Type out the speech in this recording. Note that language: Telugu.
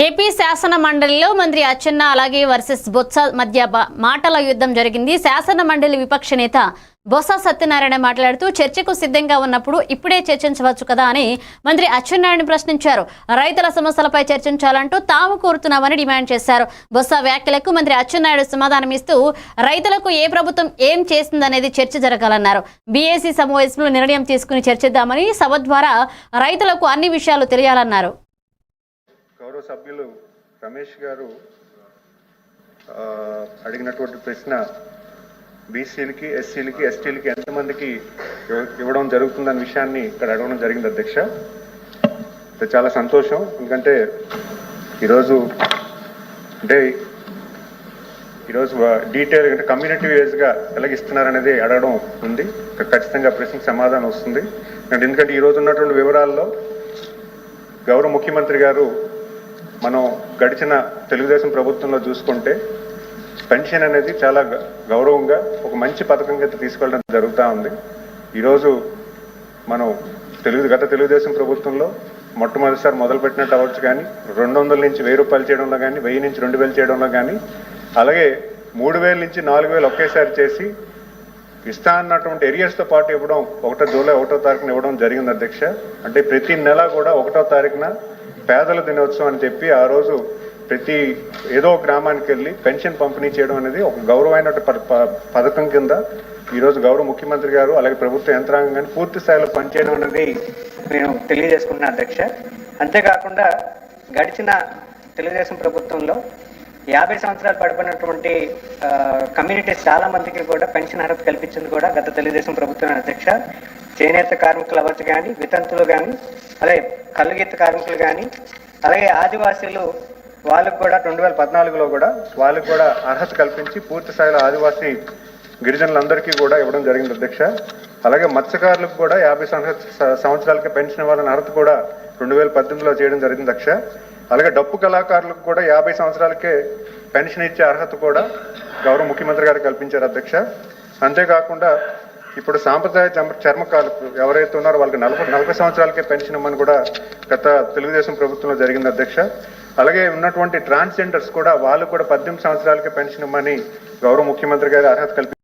ఏపీ శాసన మండలిలో మంత్రి అచ్చెన్న అలాగే వర్సెస్ బొత్స మధ్య మాటల యుద్ధం జరిగింది. శాసన మండలి విపక్ష నేత బొత్స సత్యనారాయణ మాట్లాడుతూ చర్చకు సిద్ధంగా ఉన్నప్పుడు ఇప్పుడే చర్చించవచ్చు కదా అని మంత్రి అచ్చెన్నారాయణ ప్రశ్నించారు. రైతుల సమస్యలపై చర్చించాలంటూ తాము కోరుతున్నామని డిమాండ్ చేశారు. బొత్స వ్యాఖ్యలకు మంత్రి అచ్చెన్నాయుడు సమాధానమిస్తూ రైతులకు ఏ ప్రభుత్వం ఏం చేసిందనేది చర్చ జరగాలన్నారు. బీఏసీ సమావేశంలో నిర్ణయం తీసుకుని చర్చిద్దామని సభ ద్వారా రైతులకు అన్ని విషయాలు తెలియాలన్నారు. గౌరవ సభ్యులు రమేష్ గారు అడిగినటువంటి ప్రశ్న బీసీలకి ఎస్సీలకి ఎస్టీలకి ఎంతమందికి ఇవ్వడం జరుగుతుందన్న విషయాన్ని ఇక్కడ అడగడం జరిగింది అధ్యక్ష. ఇది చాలా సంతోషం. ఎందుకంటే ఈరోజు అంటే ఈరోజు డీటెయిల్ అంటే కమ్యూనిటీ వేస్గా ఎలాగ ఇస్తున్నారనేది అడగడం ఉంది. ఖచ్చితంగా ప్రశ్నకు సమాధానం వస్తుంది. ఎందుకంటే ఈరోజు ఉన్నటువంటి వివరాల్లో గౌరవ ముఖ్యమంత్రి గారు మనం గడిచిన తెలుగుదేశం ప్రభుత్వంలో చూసుకుంటే పెన్షన్ అనేది చాలా గ- గౌరవంగా ఒక మంచి పథకం కింద తీసుకెళ్ళడం జరుగుతూ ఉంది. ఈరోజు మనం తెలుగు గత తెలుగుదేశం ప్రభుత్వంలో మొట్టమొదటిసారి మొదలుపెట్టినట్టు అవ్వచ్చు కానీ రెండు వందల నుంచి వెయ్యి రూపాయలు చేయడంలో కానీ వెయ్యి నుంచి రెండు వేలు చేయడంలో కానీ అలాగే మూడు వేల నుంచి నాలుగు వేలు ఒకేసారి చేసి ఇస్తా అన్నటువంటి ఏరియాస్తో పాటు ఇవ్వడం ఒకటో జూలై ఒకటో తారీఖున ఇవ్వడం జరిగింది అధ్యక్ష. అంటే ప్రతి నెల కూడా ఒకటో తారీఖున పేదల దినోత్సవం అని చెప్పి ఆ రోజు ప్రతి ఏదో గ్రామానికి వెళ్ళి పెన్షన్ పంపిణీ చేయడం అనేది ఒక గౌరవమైన ప- ప- పథకం కింద ఈరోజు గౌరవ ముఖ్యమంత్రి గారు అలాగే ప్రభుత్వ యంత్రాంగం కానీ పూర్తి స్థాయిలో పనిచేయడం అనేది నేను తెలియజేసుకున్నా అధ్యక్ష. అంతేకాకుండా గడిచిన తెలుగుదేశం ప్రభుత్వంలో యాభై సంవత్సరాలు పడిపోయినటువంటి కమ్యూనిటీస్ చాలా మందికి కూడా పెన్షన్ అర్హత కల్పించింది కూడా గత తెలుగుదేశం ప్రభుత్వం అధ్యక్ష. చేనేత కార్మికులు అవ్వచ్చు కానీ వితంతులు కానీ అలాగే కలుగీత కార్మికులు కానీ అలాగే ఆదివాసీలు వాళ్ళకు కూడా రెండు వేల పద్నాలుగులో కూడా వాళ్ళకు కూడా అర్హత కల్పించి పూర్తి స్థాయిలో ఆదివాసీ గిరిజనులందరికీ కూడా ఇవ్వడం జరిగింది అధ్యక్ష. అలాగే మత్స్యకారులకు కూడా యాభై సంవత్సర సంవత్సరాలకి పెన్షన్ ఇవ్వాలని అర్హత కూడా రెండు వేల పద్దెనిమిదిలో చేయడం జరిగింది అధ్యక్ష. అలాగే డప్పు కళాకారులకు కూడా యాభై సంవత్సరాలకే పెన్షన్ ఇచ్చే అర్హత కూడా గౌరవ ముఖ్యమంత్రి గారు కల్పించారు అధ్యక్ష. అంతేకాకుండా ఇప్పుడు సాంప్రదాయ చర్మకాలు ఎవరైతే ఉన్నారో వాళ్ళకి నలభై నలభై సంవత్సరాలకే పెన్షన్ ఇవ్వమని కూడా గత తెలుగుదేశం ప్రభుత్వంలో జరిగింది అధ్యక్ష. అలాగే ఉన్నటువంటి ట్రాన్స్జెండర్స్ కూడా వాళ్ళు కూడా పద్దెనిమిది సంవత్సరాలకే పెన్షన్ ఇవ్వమని గౌరవ ముఖ్యమంత్రి గారు అర్హత కల్పి